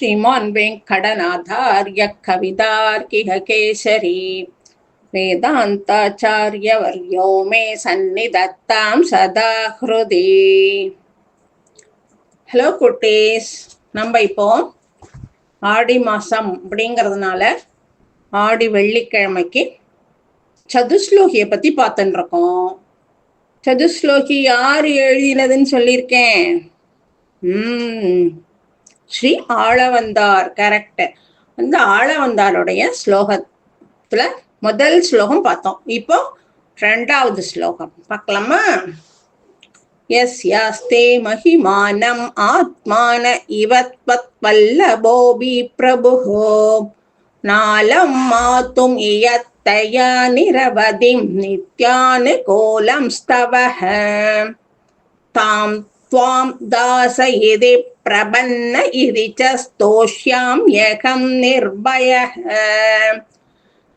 श्रीमान् वेङ्कटनाथार्य कवितार्किह केसरी वेदान्ताचार्यवर्यो मे सन्निधत्तां सदा ஹிருதி ஹலோ குட்டீஸ் நம்ம இப்போ ஆடி மாதம் அப்படிங்கிறதுனால ஆடி வெள்ளிக்கிழமைக்கு சதுஸ்லோகியை பற்றி பார்த்துட்டு இருக்கோம் சதுஸ்லோகி யார் எழுதினதுன்னு சொல்லியிருக்கேன் ம் ஸ்ரீ ஆளவந்தார் கரெக்ட் வந்து ஆளவந்தாருடைய ஸ்லோகத்துல முதல் ஸ்லோகம் பார்த்தோம். இப்போ ரெண்டாவது ஸ்லோகம். பார்க்கலாமா? எஸ் யாஸ்தே மகிமானம் ஆத்மான இவத்வத் வல்லபோபி பிரபுகோ நாலம் மாத்தும் இயத்தயா நிரவதி நித்யானு கோலம் ஸ்தவஹ. தாம் துவாம் தாச प्रपन्न इति च स्तोष्यां यकं निर्भयः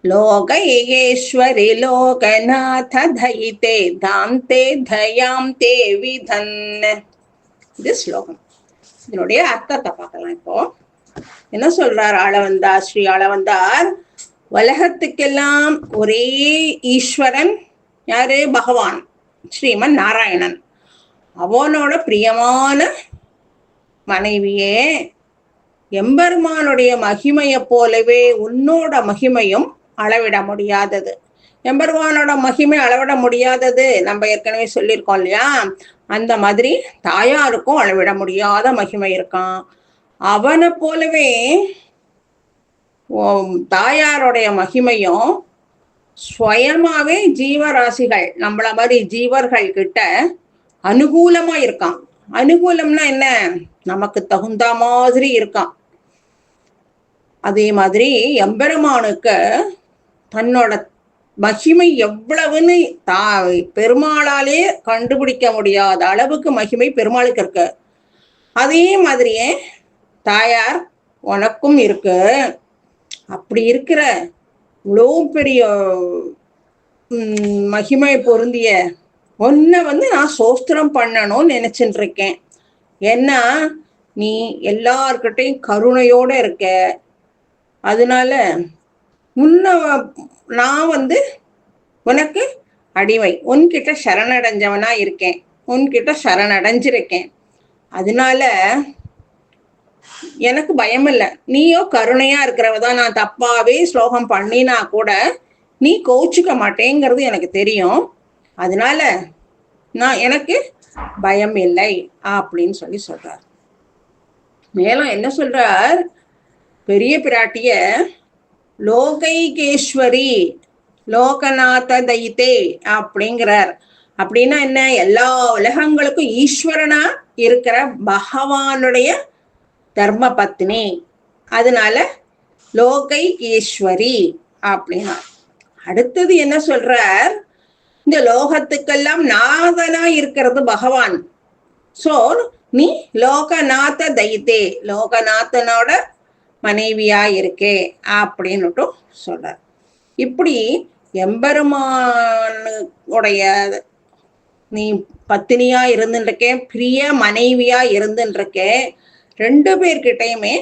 लोकैश्वरि लोकनाथ दयिते தாந்தே தயாம் தே விதன் இது ஸ்லோகம் இதனுடைய அர்த்தத்தை பார்க்கலாம் இப்போ என்ன சொல்றார் ஆளவந்தார் ஸ்ரீ ஆளவந்தார் உலகத்துக்கெல்லாம் ஒரே ஈஸ்வரன் யாரு பகவான் ஸ்ரீமன் நாராயணன் அவனோட பிரியமான மனைவியே எம்பெருமானுடைய மகிமையை போலவே உன்னோட மகிமையும் அளவிட முடியாதது. எம்பெருமானோட மகிமை அளவிட முடியாதது நம்ம ஏற்கனவே சொல்லியிருக்கோம் இல்லையா? அந்த மாதிரி தாயாருக்கும் அளவிட முடியாத மகிமை இருக்கான். அவனை போலவே தாயாருடைய மகிமையும் ஸ்வயமாவே ஜீவராசிகள் நம்மள மாதிரி ஜீவர்கள் கிட்ட அனுகூலமா இருக்கான். அனுகூலம்னா என்ன? நமக்கு தகுந்த மாதிரி இருக்கான். அதே மாதிரி எம்பெருமானுக்கு தன்னோட மகிமை எவ்வளவுன்னு தா பெருமாளாலே கண்டுபிடிக்க முடியாத அளவுக்கு மகிமை பெருமாளுக்கு இருக்கு. அதே மாதிரியே தாயார் உனக்கும் இருக்கு. அப்படி இருக்கிற இவ்வளோ பெரிய மகிமை பொருந்திய உன்னை வந்து நான் சோஸ்திரம் பண்ணணும்னு நினைச்சிட்டு இருக்கேன் ஏன்னா நீ எல்லார்கிட்டையும் கருணையோட இருக்க. அதனால முன்ன நான் வந்து உனக்கு அடிமை. உன்கிட்ட சரணடைஞ்சவனா இருக்கேன். உன்கிட்ட சரணடைஞ்சிருக்கேன். அதனால எனக்கு பயம் இல்லை நீயோ கருணையா இருக்கிறவதான் நான் தப்பாவே ஸ்லோகம் பண்ணினா கூட நீ கோச்சுக்க மாட்டேங்கிறது எனக்கு தெரியும். அதனால நான் எனக்கு பயம் இல்லை அப்படின்னு சொல்லி சொல்றார். மேலும் என்ன சொல்றார்? பெரிய பிராட்டிய லோகைகேஸ்வரி லோகநாத தைத்தே அப்படிங்கிறார். அப்படின்னா என்ன? எல்லா உலகங்களுக்கும் ஈஸ்வரனா இருக்கிற பகவானுடைய தர்ம பத்னி அதனால லோகைகேஸ்வரி அப்படின்னா. அடுத்தது என்ன சொல்றார்? இந்த லோகத்துக்கெல்லாம் நாதனா இருக்கிறது பகவான். சோ நீ லோகநாத தைத்தே லோகநாதனோட மனைவியா இருக்கே அப்படின்னுட்டும் சொல்றார். இப்படி எம்பெருமானுடைய நீ பத்தினியா இருந்துருக்கேன் பிரிய மனைவியா இருந்துருக்கேன் ரெண்டு பேர்கிட்டயுமே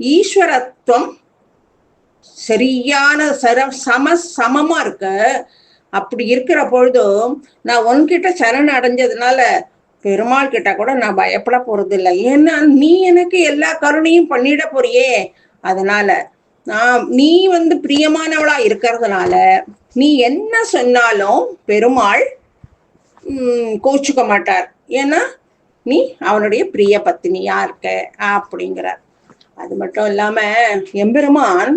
ஈஸ்வரத்துவம் சரியான சர சம சமமா இருக்கு. அப்படி இருக்கிற பொழுதும் நான் உன்கிட்ட சரண் அடைஞ்சதுனால பெருமாள் கிட்ட கூட நான் பயப்பட போறது இல்லை ஏன்னா நீ எனக்கு எல்லா கருணையும் பண்ணிட போறியே. அதனால நான் நீ வந்து பிரியமானவளா இருக்கிறதுனால நீ என்ன சொன்னாலும் பெருமாள் கோச்சுக்க மாட்டார். ஏன்னா நீ அவனுடைய பிரிய பத்தினியா இருக்க அப்படிங்கிறார். அது மட்டும் இல்லாம எம்பெருமான்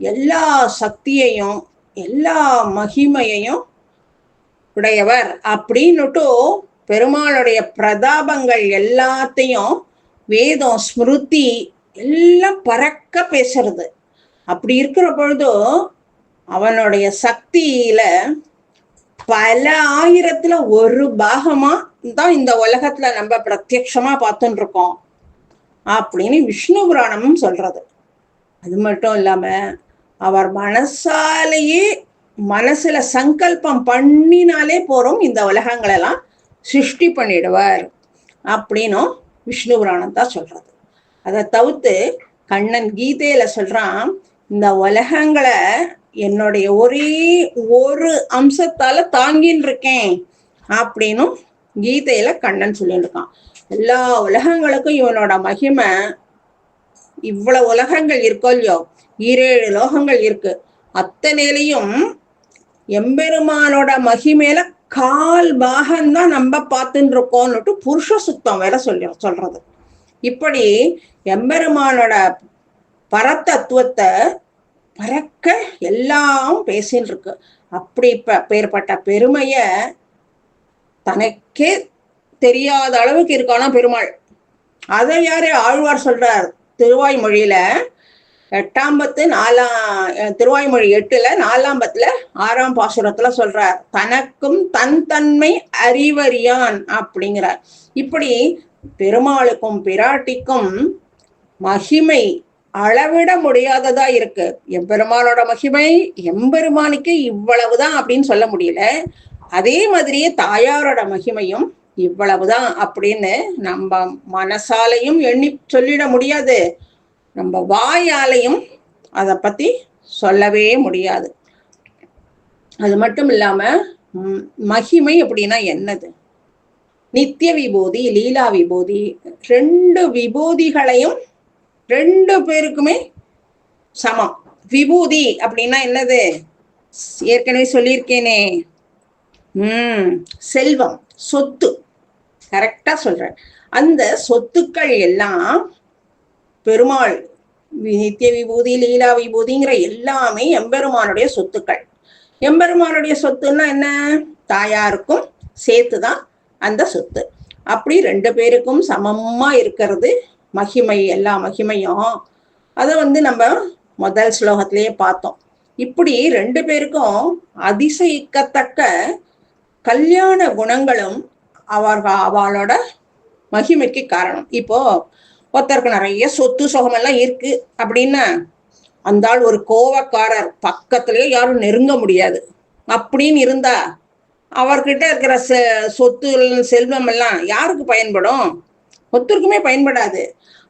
எல்லா சக்தியையும் எல்லா மகிமையையும் உடையவர் அப்படின்னுட்டு பெருமாளுடைய பிரதாபங்கள் எல்லாத்தையும் வேதம் ஸ்மிருதி எல்லாம் பறக்க பேசுறது. அப்படி இருக்கிற பொழுதும் அவனுடைய சக்தியில பல ஆயிரத்துல ஒரு பாகமா தான் இந்த உலகத்துல நம்ம பிரத்யட்சமா பார்த்துட்டு இருக்கோம் அப்படின்னு விஷ்ணு புராணமும் சொல்றது. அது மட்டும் இல்லாம அவர் மனசாலேயே மனசுல சங்கல்பம் பண்ணினாலே போறோம் இந்த உலகங்களெல்லாம் சிருஷ்டி பண்ணிடுவார் அப்படின்னும் விஷ்ணு புராணம் தான் சொல்றது. அதை தவிர்த்து கண்ணன் கீதையில சொல்றான் இந்த உலகங்களை என்னுடைய ஒரே ஒரு அம்சத்தால தாங்கின்னு இருக்கேன் அப்படின்னும் கீதையில கண்ணன் சொல்லிட்டு இருக்கான் எல்லா உலகங்களுக்கும் இவனோட மகிமை இவ்வளவு உலகங்கள் இருக்கோ இல்லையோ ஈரேழு லோகங்கள் இருக்கு. அத்தனையிலையும் எம்பெருமானோட மகிமேல கால் பாகம்தான் நம்ம பார்த்துட்டு இருக்கோம்னுட்டு புருஷ சுத்தம் வேற சொல்லி சொல்றது. இப்படி எம்பெருமானோட பரத்தத்துவத்தை பறக்க எல்லாம் பேசின்னு இருக்கு அப்படி ப பேர்பட்ட பெருமைய தனக்கே தெரியாத அளவுக்கு இருக்கானா பெருமாள். அதை யாரு ஆழ்வார் சொல்றார் திருவாய்மொழியில? எட்டாம் பத்து நாலாம் திருவாய்மொழி எட்டுல நாலாம் பத்துல ஆறாம் பாசுரத்துல சொல்றார் தனக்கும் தன் தன்மை அறிவறியான் அப்படிங்கிறார். இப்படி பெருமாளுக்கும் பிராட்டிக்கும் மகிமை அளவிட முடியாததா இருக்கு. எம்பெருமானோட மகிமை எம்பெருமானுக்கு இவ்வளவுதான் அப்படின்னு சொல்ல முடியல. அதே மாதிரியே தாயாரோட மகிமையும் இவ்வளவுதான் அப்படின்னு நம்ம மனசாலையும் எண்ணி சொல்லிட முடியாது. நம்ம வாயாலையும் அதை பத்தி சொல்லவே முடியாது. அது மட்டும் இல்லாம மகிமை அப்படின்னா என்னது? நித்திய விபூதி லீலா விபூதி ரெண்டு விபூதிகளையும் ரெண்டு பேருக்குமே சமம். விபூதி அப்படின்னா என்னது? ஏற்கனவே சொல்லியிருக்கேனே. உம் செல்வம் சொத்து. கரெக்டா சொல்றேன். அந்த சொத்துக்கள் எல்லாம் பெருமாள் நித்திய விபூதி லீலா விபூதிங்கிற எல்லாமே எம்பெருமானுடைய சொத்துக்கள். எம்பெருமானுடைய சொத்துன்னா என்ன? தாயாருக்கும் சேர்த்துதான் அந்த சொத்து. அப்படி ரெண்டு பேருக்கும் சமமா இருக்கிறது மகிமை எல்லா மகிமையும். அதை வந்து நம்ம முதல் ஸ்லோகத்திலேயே பார்த்தோம். இப்படி ரெண்டு பேருக்கும் அதிசயிக்கத்தக்க கல்யாண குணங்களும் அவர்கள் அவளோட மகிமைக்கு காரணம். இப்போ ஒருத்தருக்கு நிறைய சொத்து சுகமெல்லாம் இருக்கு அப்படின்னா அந்த ஆள் ஒரு கோவக்காரர். பக்கத்துலயே யாரும் நெருங்க முடியாது. அப்படின்னு இருந்தா அவர்கிட்ட இருக்கிற செ சொத்து செல்வம் எல்லாம் யாருக்கு பயன்படும்? ஒத்தருக்குமே பயன்படாது.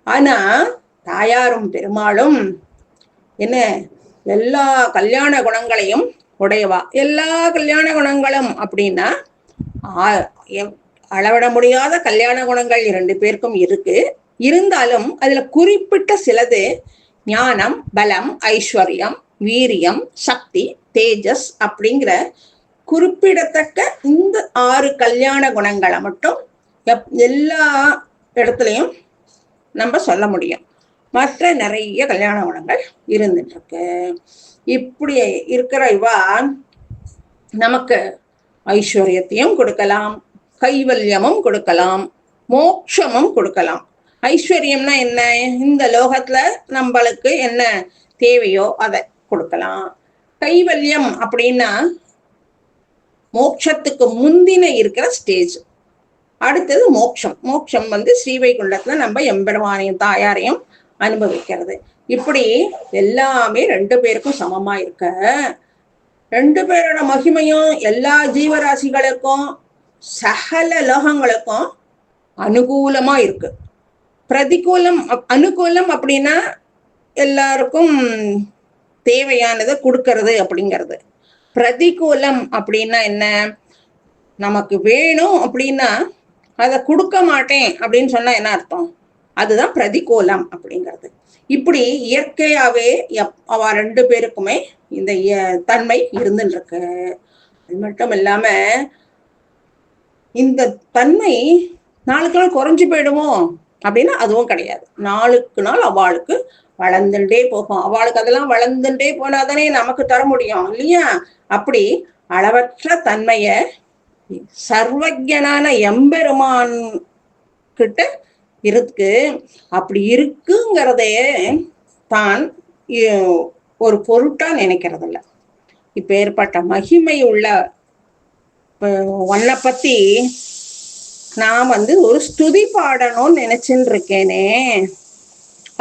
ஆனா தாயாரும் பெருமாளும் என்ன எல்லா கல்யாண குணங்களையும் உடையவா? எல்லா கல்யாண குணங்களும் அப்படின்னா அளவிட முடியாத கல்யாண குணங்கள் இரண்டு பேருக்கும் இருக்கு. இருந்தாலும் அதுல குறிப்பிட்ட சிலது ஞானம் பலம் ஐஸ்வர்யம் வீரியம் சக்தி தேஜஸ் அப்படிங்கிற குறிப்பிடத்தக்க இந்த ஆறு கல்யாண குணங்களை மட்டும் எப் எல்லா இடத்துலையும் நம்ம சொல்ல முடியும். மற்ற நிறைய கல்யாண குணங்கள் இருந்துட்டு இருக்கு இப்படி இருக்கிற இவா நமக்கு ஐஸ்வர்யத்தையும் கொடுக்கலாம் கைவல்யமும் கொடுக்கலாம் மோட்சமும் கொடுக்கலாம். ஐஸ்வர்யம்னா என்ன? இந்த லோகத்துல நம்மளுக்கு என்ன தேவையோ அதை கொடுக்கலாம். கைவல்யம் அப்படின்னா மோட்சத்துக்கு முந்தின இருக்கிற ஸ்டேஜ் அடுத்தது மோட்சம். மோட்சம் வந்து ஸ்ரீவைகுண்டத்துல நம்ம எம்பெருமானையும் தாயாரையும் அனுபவிக்கிறது. இப்படி எல்லாமே ரெண்டு பேருக்கும் சமமா இருக்க. ரெண்டு பேரோட மகிமையும் எல்லா ஜீவராசிகளுக்கும் சகல லோகங்களுக்கும் அனுகூலமா இருக்கு. பிரதிகூலம் அனுகூலம் அப்படின்னா எல்லாருக்கும் தேவையானதை கொடுக்கறது அப்படிங்கிறது. பிரதிகூலம் அப்படின்னா என்ன? நமக்கு வேணும் அப்படின்னா அதை கொடுக்க மாட்டேன் அப்படின்னு சொன்னா என்ன அர்த்தம்? அதுதான் பிரதிகூலம் அப்படிங்கிறது. இப்படி இயற்கையாவே அவ ரெண்டு பேருக்குமே இந்த தன்மை இருந்துட்டு இருக்கு அது மட்டும் இல்லாம இந்த தன்மை நாளுக்கு நாள் குறைஞ்சு போயிடுமோ? அப்படின்னா அதுவும் கிடையாது. நாளுக்கு நாள் அவளுக்கு வளர்ந்துட்டே போகும். அவளுக்கு அதெல்லாம் வளர்ந்துட்டே போனாதானே நமக்கு தர முடியும் இல்லையா? அப்படி அளவற்ற தன்மைய சர்வஜனான எம்பெருமான் கிட்ட இருக்கு. அப்படி இருக்குங்கிறதே தான் ஒரு பொருட்டா நினைக்கிறது இல்ல இப்ப ஏற்பட்ட மகிமை உள்ள ஒன்ன பத்தி நான் வந்து ஒரு ஸ்துதி பாடணும்னு நினைச்சுன்னு இருக்கேனே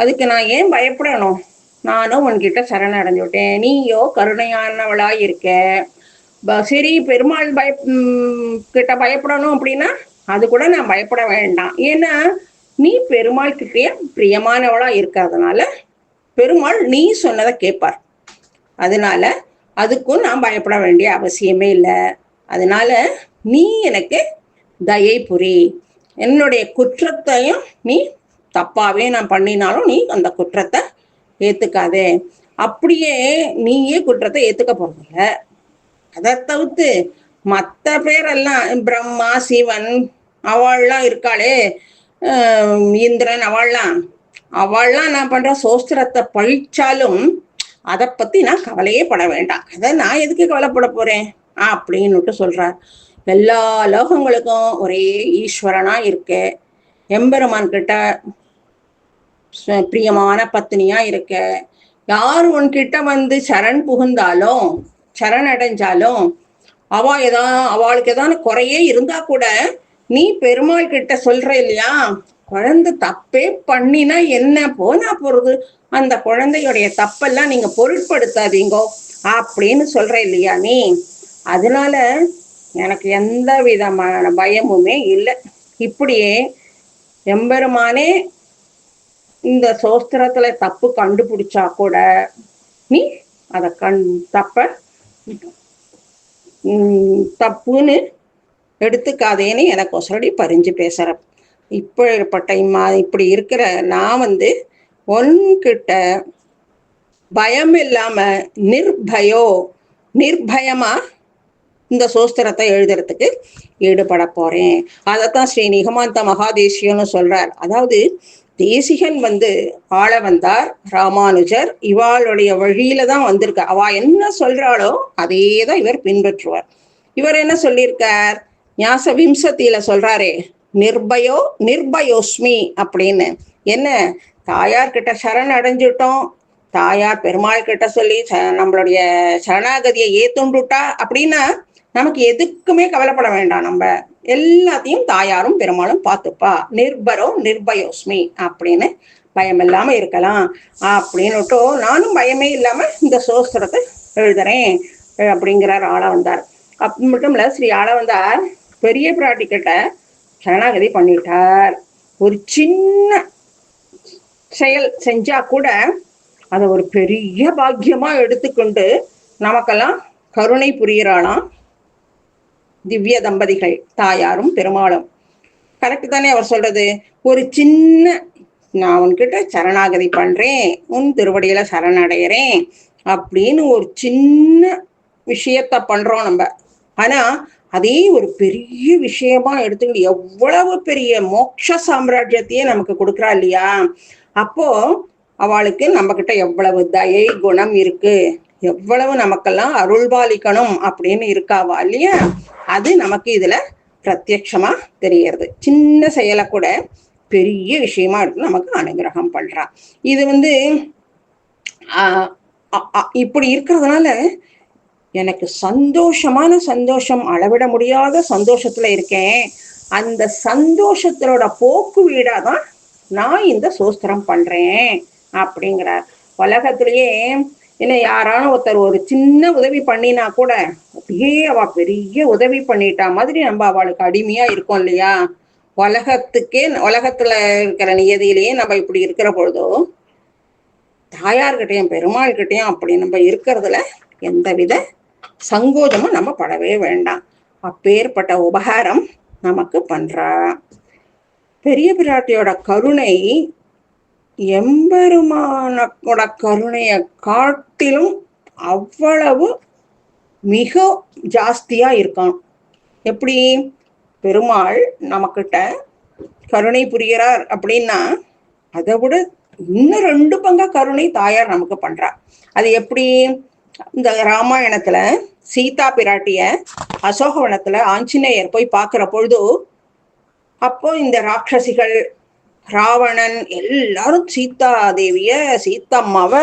அதுக்கு நான் ஏன் பயப்படணும்? நானும் உன்கிட்ட சரணடைஞ்சுட்டேன். நீயோ கருணையானவளா இருக்க. சரி பெருமாள் பய கிட்ட பயப்படணும் அப்படின்னா அது கூட நான் பயப்பட வேண்டாம். ஏன்னா நீ பெருமாள் கிட்டே பிரியமானவளா இருக்கிறதுனால பெருமாள் நீ சொன்னதை கேட்பார் அதனால அதுக்கும் நான் பயப்பட வேண்டிய அவசியமே இல்லை. அதனால நீ எனக்கு தயை புரி. என்னுடைய குற்றத்தையும் நீ தப்பாவே நான் பண்ணினாலும் நீ அந்த குற்றத்தை ஏத்துக்காதே. அப்படியே நீயே குற்றத்தை ஏத்துக்க போறதில்ல. அதை தவிர்த்து மற்ற பேரெல்லாம் பிரம்மா சிவன் அவள்லாம் இருக்காளே இந்திரன் அவள்லாம். அவள்லாம் நான் பண்ற சோஸ்திரத்தை பழிச்சாலும் அதை பத்தி நான் கவலையே பட வேண்டாம். அதை நான் எதுக்கு கவலைப்பட போறேன்? அப்படின்னுட்டு சொல்றார். எல்லா லோகங்களுக்கும் ஒரே ஈஸ்வரனா இருக்க. எம்பெருமான் கிட்ட பிரியமான பத்னியா இருக்க. யார் உன்கிட்ட வந்து சரண் புகுந்தாலும் சரண் அடைஞ்சாலும் அவ ஏதா அவளுக்கு ஏதாவது குறையே இருந்தா கூட நீ பெருமாள் கிட்ட சொல்ற இல்லையா? குழந்தை தப்பே பண்ணினா என்ன? போனா போறது. அந்த குழந்தையுடைய தப்பெல்லாம் நீங்க பொருட்படுத்தாதீங்கோ அப்படின்னு சொல்ற இல்லையா நீ? அதனால எனக்கு எந்த விதமான பயமுமே இல்லை. இப்படியே எம்பெருமானே இந்த சோஸ்திரத்துல தப்பு கண்டுபிடிச்சா கூட நீ அத கண் தப்ப தப்புன்னு எடுத்துக்காதேன்னு எனக்கு ஒசரடி பறிஞ்சு பேசுற. இப்படிப்பட்ட இம்மா இப்படி இருக்கிற நான் வந்து உன்கிட்ட பயம் இல்லாம நிர்பயோ நிர்பயமா இந்த சோஸ்திரத்தை எழுதுறதுக்கு ஈடுபட போறேன். அதைத்தான் ஸ்ரீ நிகமாந்த மகாதேசியம்னு சொல்றார். அதாவது தேசிகன் வந்து ஆள வந்தார் ராமானுஜர் இவாளுடைய வழியில தான் வந்திருக்க அவ என்ன சொல்றாளோ அதே தான் இவர் பின்பற்றுவார். இவர் என்ன சொல்லியிருக்கார்? ஞாச விம்சத்தியில சொல்றாரே நிர்பயோ நிர்பயோஸ்மி அப்படின்னு. என்ன? தாயார் கிட்ட சரண் அடைஞ்சிட்டோம். தாயார் பெருமாள் கிட்ட சொல்லி ச- நம்மளுடைய சரணாகதியை ஏத்துண்டுட்டா அப்படின்னா நமக்கு எதுக்குமே கவலைப்பட வேண்டாம். நம்ம எல்லாத்தையும் தாயாரும் பெருமாளும் பார்த்துப்பா. நிர்பரோ நிர்பயோஸ்மி அப்படின்னு பயம் இல்லாம இருக்கலாம். அப்படின்னுட்டு நானும் பயமே இல்லாம இந்த சோஸ்திரத்தை எழுதுறேன் அப்படிங்கிறார் ஆள வந்தார் அப்ப மட்டும் இல்ல ஸ்ரீ ஆள வந்தார் பெரிய பிராட்டி கிட்ட சரணாகதி பண்ணிட்டார். ஒரு சின்ன செயல் செஞ்சா கூட அதை ஒரு பெரிய பாக்கியமா எடுத்துக்கொண்டு நமக்கெல்லாம் கருணை புரிகிறாளாம் திவ்ய தம்பதிகள் தாயாரும் பெருமாளும். கரெக்டு தானே அவர் சொல்றது? ஒரு சின்ன நான் உன்கிட்ட சரணாகதி பண்றேன் உன் திருவடியில சரணடைகிறேன் அப்படின்னு ஒரு சின்ன விஷயத்த பண்றோம் நம்ம. ஆனா அதே ஒரு பெரிய விஷயமா எடுத்துக்கிட்டு எவ்வளவு பெரிய மோட்ச சாம்ராஜ்யத்தையே நமக்கு கொடுக்குறா இல்லையா? அப்போ அவளுக்கு நம்ம கிட்ட எவ்வளவு தயை குணம் இருக்கு? எவ்வளவு நமக்கெல்லாம் அருள்பாலிக்கணும் அப்படின்னு இருக்காவா இல்லையா? அது நமக்கு இதுல பிரத்யட்சமா தெரியறது சின்ன செயலை கூட பெரிய விஷயமா இருக்கு நமக்கு அனுகிரகம் பண்றா. இது வந்து ஆஹ் இப்படி இருக்கிறதுனால எனக்கு சந்தோஷமான சந்தோஷம் அளவிட முடியாத சந்தோஷத்துல இருக்கேன். அந்த சந்தோஷத்தோட போக்கு வீடாதான் நான் இந்த சோஸ்திரம் பண்றேன் அப்படிங்கிறார். உலகத்திலேயே என்ன யாராலும் ஒருத்தர் ஒரு சின்ன உதவி பண்ணினா கூட அப்படியே அவ பெரிய உதவி பண்ணிட்டா மாதிரி நம்ம அவளுக்கு அடிமையா இருக்கோம் இல்லையா? உலகத்துக்கே உலகத்துல இருக்கிற நியதியிலேயே நம்ம இப்படி இருக்கிற பொழுதோ தாயார்கிட்டயும் பெருமாள்கிட்டயும் அப்படி நம்ம இருக்கிறதுல எந்தவித சங்கோஜமும் நம்ம படவே வேண்டாம். அப்பேற்பட்ட உபகாரம் நமக்கு பண்றா. பெரிய பிராட்டியோட கருணை எம்பெருமானோட கருணையை காட்டிலும் அவ்வளவு மிக ஜாஸ்தியா இருக்கான். எப்படி? பெருமாள் நமக்கிட்ட கருணை புரிகிறார் அப்படின்னா அதை விட இன்னும் ரெண்டு பங்கா கருணை தாயார் நமக்கு பண்றா. அது எப்படி? இந்த ராமாயணத்துல சீதா பிராட்டிய அசோகவனத்துல ஆஞ்சநேயர் போய் பார்க்கிற பொழுது அப்போ இந்த ராட்சசிகள் ராவணன் எல்லாரும் சீதா தேவிய சீத்தம்மாவ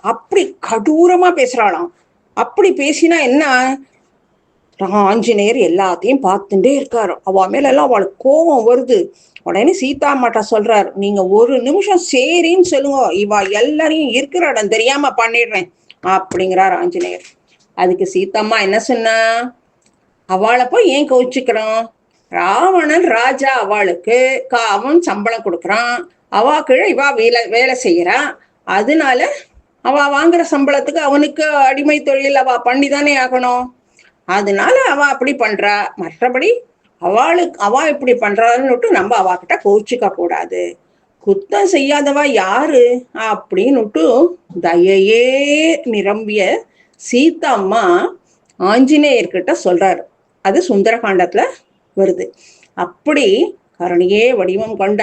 அப்படி கடூரமா பேசுறாளாம். அப்படி பேசினா என்ன? ஆஞ்சநேயர் எல்லாத்தையும் பார்த்துட்டே இருக்காரு. அவ மேல எல்லாம் அவளுக்கு கோபம் வருது. உடனே சீதா அம்மாட்ட சொல்றாரு நீங்க ஒரு நிமிஷம் சரின்னு சொல்லுங்க. இவா எல்லாரையும் இருக்கிற இடம் தெரியாம பண்ணிடுறேன் அப்படிங்கிறார் ஆஞ்சநேயர் அதுக்கு சீத்தம்மா என்ன சொன்னா? அவளை போய் ஏன் கவிச்சுக்கிறோம்? ராவணன் ராஜா அவளுக்கு கா- அவன் சம்பளம் கொடுக்குறான். அவா கீழே இவா வேலை வேலை செய்யறா. அதனால அவ வாங்குற சம்பளத்துக்கு அவனுக்கு அடிமை தொழில் அவ பண்ணி தானே ஆகணும். அதனால அவ அப்படி பண்றா. மற்றபடி அவளுக்கு அவ இப்படி பண்றான்னுட்டு நம்ம அவகிட்ட கோச்சிக்க கூடாது. குத்தம் செய்யாதவா யாரு? அப்படின்னுட்டு தயையே நிரம்பிய சீதா அம்மா ஆஞ்சநேயர்கிட்ட சொல்றாரு. அது சுந்தரகாண்டத்துல வருது. அப்படி கருணையே வடிவம் கொண்ட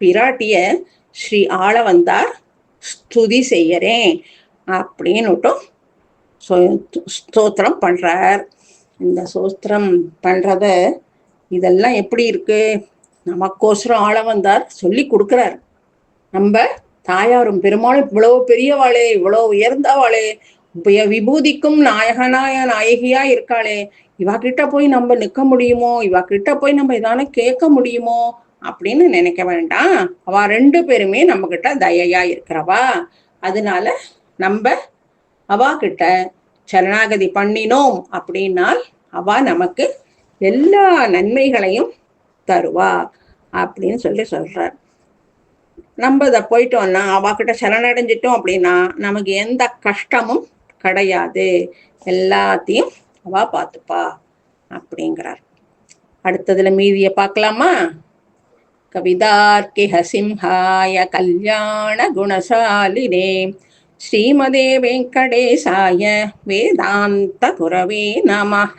பிராட்டிய ஸ்ரீ ஆள வந்தார் ஸ்துதி செய்யறேன் அப்படின்னுட்டும் ஸ்தோத்திரம் பண்றார். இந்த சோஸ்திரம் பண்றத இதெல்லாம் எப்படி இருக்கு? நமக்கோசரம் ஆள வந்தார் சொல்லி கொடுக்கிறார். நம்ம தாயாரும் பெருமாளும் இவ்வளவு பெரியவாளே இவ்வளவு உயர்ந்தவாளே விபூதிக்கும் நாயகனாய நாயகியா இருக்காளே. இவா கிட்ட போய் நம்ம நிக்க முடியுமோ? இவா கிட்ட போய் நம்ம எதான கேட்க முடியுமோ? அப்படின்னு நினைக்க வேண்டாம். அவ ரெண்டு பேருமே நம்ம கிட்ட தயையா இருக்கிறவா. அதனால நம்ம அவா கிட்ட சரணாகதி பண்ணினோம் அப்படின்னால் அவ நமக்கு எல்லா நன்மைகளையும் தருவா அப்படின்னு சொல்லி சொல்றார். நம்ம இதை போயிட்டோம்னா அவகிட்ட சரணடைஞ்சிட்டோம் அப்படின்னா நமக்கு எந்த கஷ்டமும் கிடையாது. எல்லாத்தையும் அவ பார்த்துப்பா அப்படிங்கிறார். அடுத்ததுல மீதியை பார்க்கலாமா? கவிதார்க்கிஹ சிம்ஹாய கல்யாண குணசாலினே ஸ்ரீமதே வெங்கடேசாய வேதாந்த குரவே நமः